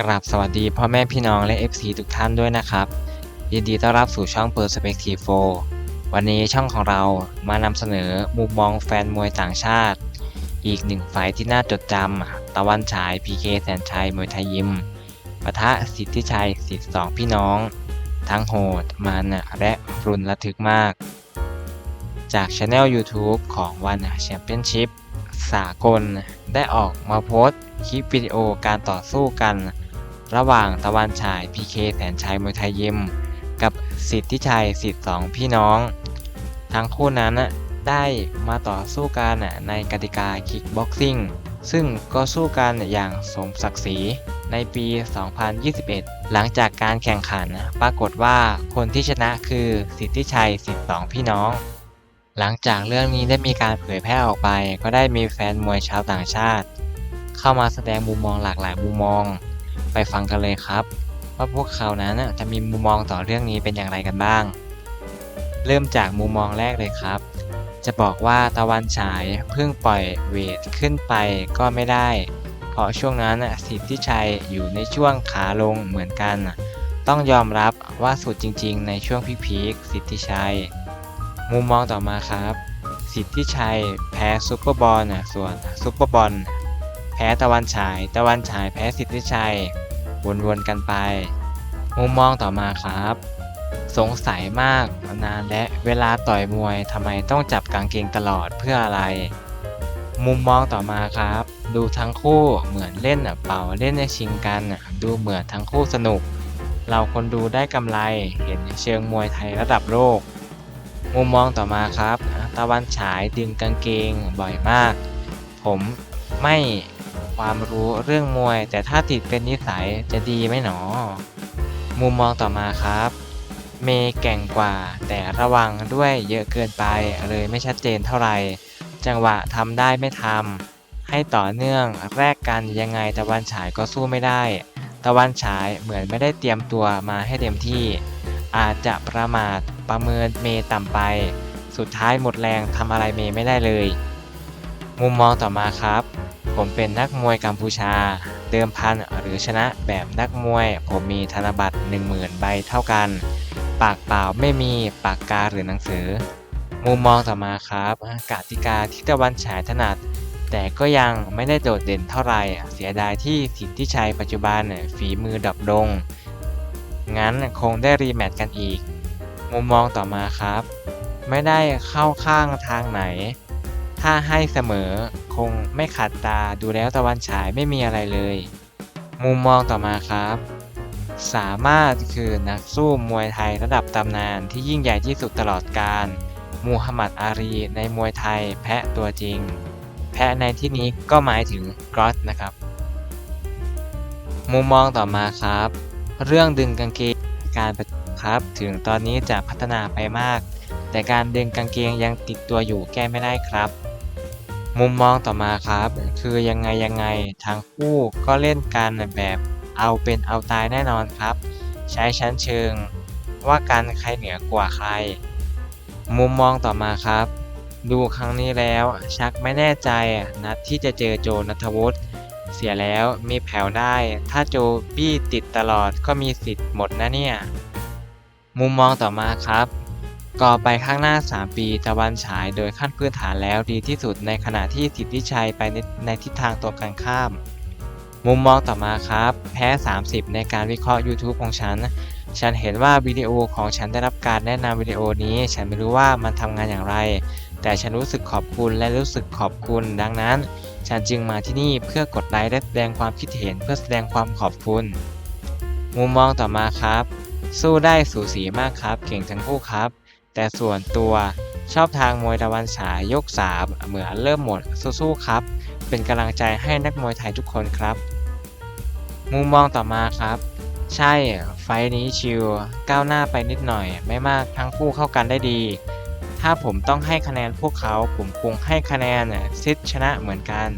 กราบสวัสดีพ่อแม่พี่น้องและ FC ทุกท่านด้วยนะครับ ยินดีต้อนรับสู่ช่อง Perspective 4วันนี้ช่องของเรามานำเสนอมุมมองแฟนมวยต่างชาติ อีกหนึ่งไฟท์ที่น่าจดจำตะวันฉาย PK แสนชัยมวยไทยยิมปะทะสิทธิชัยสิทธิสองพี่น้อง ทั้งโหดมันและรุนระทึกมาก จากช anel YouTube ของวันแชมเปี้ยนชิพสากลได้ออกมาโพสต์คลิปวิดีโอการต่อสู้กัน ระหว่างตะวันฉาย PK แสนชัยมวยไทยยิม กับสิทธิชัยสิทธิสองพี่น้อง ทั้งคู่นั้นน่ะได้มาต่อสู้กันในกติกาคิกบ็อกซิ่งซึ่งก็สู้กันอย่างสมศักดิ์ศรีในปี 2021 หลังจากการแข่งขันปรากฏว่าคนที่ชนะคือสิทธิชัยสิทธิสองพี่น้อง หลังจากเรื่องนี้ได้มีการเผยแพร่ออกไป ก็ได้มีแฟนมวยชาวต่างชาติ เข้ามาแสดงมุมมองหลากหลายมุมมอง ไปฟังกันเลยครับ ว่าพวกเขานั้นจะมีมุมมองต่อเรื่องนี้เป็นอย่างไรกันบ้าง เริ่มจากมุมมองแรกเลยครับ จะบอกว่าตะวันฉายเพิ่งปล่อยเวทขึ้นไปก็ไม่ได้ เพราะช่วงนั้นสิทธิชัยอยู่ในช่วงขาลงเหมือนกัน ต้องยอมรับว่าสุดจริง ๆ ในช่วงพีคๆสิทธิชัย มุมมองต่อมาครับ สิทธิชัยแพ้ซุปเปอร์บอลส่วนซุปเปอร์บอล แพ้ตะวันฉาย ตะวันฉายแพ้สิทธิชัย วนๆกันไป มุมมองต่อมาครับ สงสัยมากนานและเวลาต่อยมวยทำไมต้องจับกางเกงตลอดเพื่ออะไร มุมมองต่อมาครับ ดูทั้งคู่เหมือนเล่นเป่าเล่นในชิงกัน ดูเหมือนทั้งคู่สนุก เราคนดูได้กำไรเห็นเชิงมวยไทยระดับโลก มุมมองต่อมาครับ ตะวันฉายดึงกางเกงบ่อยมาก ผมไม่ ความรู้เรื่องมวย แต่ถ้าติดเป็นนิสัยจะดีไหมหนอ มุมมองต่อมาครับ เมย์แก่งกว่า แต่ระวังด้วยเยอะเกินไปเลยไม่ชัดเจนเท่าไหร่ จังหวะทำได้ไม่ทำให้ต่อเนื่องแรกกันยังไงตะวันฉายก็สู้ไม่ได้ ตะวันฉายเหมือนไม่ได้เตรียมตัวมาให้เต็มที่ อาจจะประมาทประเมินเมย์ต่ำไป สุดท้ายหมดแรงทำอะไรเมย์ไม่ได้เลย มุมมองต่อมาครับ ผมเป็นนักมวยกัมพูชา เดิมพันหรือชนะแบบนักมวย ผมมีธนบัตร10,000 ใบเท่ากัน ปากเปล่าไม่มีปากกาหรือหนังสือ มุมมองต่อมาครับกติกาที่ตะวันฉายถนัด แต่ก็ยังไม่ได้โดดเด่นเท่าไหร่ เสียดายที่สิทธิชัยปัจจุบันฝีมือดับลงงั้นคงได้รีแมตช์กันอีก มุมมองต่อมาครับ ไม่ได้เข้าข้างทางไหน ถ้าให้เสมอคงไม่ขัดตาดูแล้วตะวันฉายไม่มีอะไรเลย มุมมองต่อมาครับ สามารถคือนักสู้มวยไทยระดับตำนานที่ยิ่งใหญ่ที่สุดตลอดกาลมูฮัมหมัดอารีในมวยไทยแพะตัวจริง แพะในที่นี้ก็หมายถึงกรอสนะครับ มุมมองต่อมาครับ เรื่องดึงกางเกงการประครับ ถึงตอนนี้จะพัฒนาไปมาก แต่การดึงกางเกงยังติดตัวอยู่แก้ไม่ได้ครับ มุมมองต่อมาครับ คือยังไงยังไงทั้งคู่ก็เล่นกันแบบเอาเป็นเอาตายแน่นอนครับ ใช้ชั้นเชิง ว่ากันใครเหนือกว่าใคร มุมมองต่อมาครับ ดูครั้งนี้แล้วชักไม่แน่ใจนัดที่จะเจอโจนัทวุฒิเสียแล้วมีแผ่วได้ ถ้าโจบี้ติดตลอดก็มีสิทธิ์หมดนะเนี่ย มุมมองต่อมาครับ ก่อไปข้างหน้า 3 ปีตะวันฉายโดยขั้นพื้นฐานแล้วดีที่สุดในขณะที่สิทธิชัยไปในในทิศทางตรงกันข้าม มุมมองต่อมาครับ แพ้ 30 ในการวิเคราะห์ YouTube ของฉัน ฉันเห็นว่าวิดีโอของฉันได้รับการแนะนำวิดีโอนี้ ฉันไม่รู้ว่ามันทำงานอย่างไร แต่ฉันรู้สึกขอบคุณและรู้สึกขอบคุณ ดังนั้น ฉันจึงมาที่นี่เพื่อกดไลค์และแสดงความคิดเห็นเพื่อแสดงความขอบคุณ มุมมองต่อมาครับ สู้ได้สูสีมากครับ เก่งทั้งคู่ครับ แต่ส่วนตัวชอบทางมวยตะวันฉายยกสามเหมือนเริ่มหมดสู้ๆครับ เป็นกำลังใจให้นักมวยไทยทุกคนครับ มุมมองต่อมาครับ ใช่ไฟนี้ชิวก้าวหน้าไปนิดหน่อย ไม่มากทั้งคู่เข้ากันได้ดี ถ้าผมต้องให้คะแนนพวกเขาผมคงให้คะแนนซิดชนะเหมือนกัน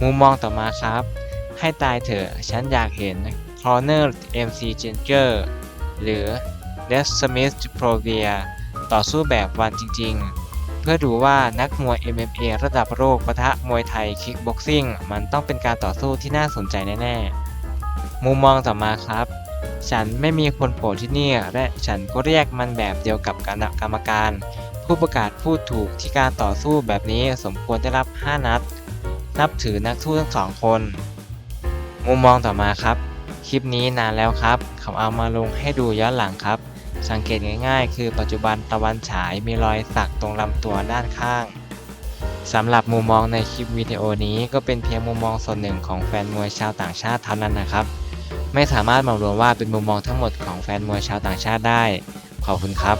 มุมมองต่อมาครับ ให้ตายเถอะฉันอยากเห็น Corner MC Ginger หรือ d e s m i t h p r o v i a ต่อสู้แบบวันจริง ๆ เพื่อดูว่านักมวย MMA ระดับโลกปะทะมวยไทยคิกบ็อกซิ่งมันต้องเป็นการต่อสู้ที่น่าสนใจแน่ๆ มุมมองต่อมาครับ ฉันไม่มีคนโปรดที่นี่ และฉันก็เรียกมันแบบเดียวกับคณะกรรมการ ผู้ประกาศพูดถูกที่การต่อสู้แบบนี้สมควรได้รับ 5 นัด นับถือนักสู้ทั้งสองคน มุมมองต่อมาครับ คลิปนี้นานแล้วครับ เขาเอามาลงให้ดูย้อนหลังครับ สังเกตง่ายๆ คือปัจจุบันตะวันฉายมีรอยสักตรงลำตัวด้านข้าง สำหรับมุมมองในคลิปวิดีโอนี้ก็เป็นเพียงมุมมองส่วนหนึ่งของแฟนมวยชาวต่างชาติเท่านั้นนะครับ ไม่สามารถมารวมว่าเป็นมุมมองทั้งหมดของแฟนมวยชาวต่างชาติได้ ขอบคุณครับ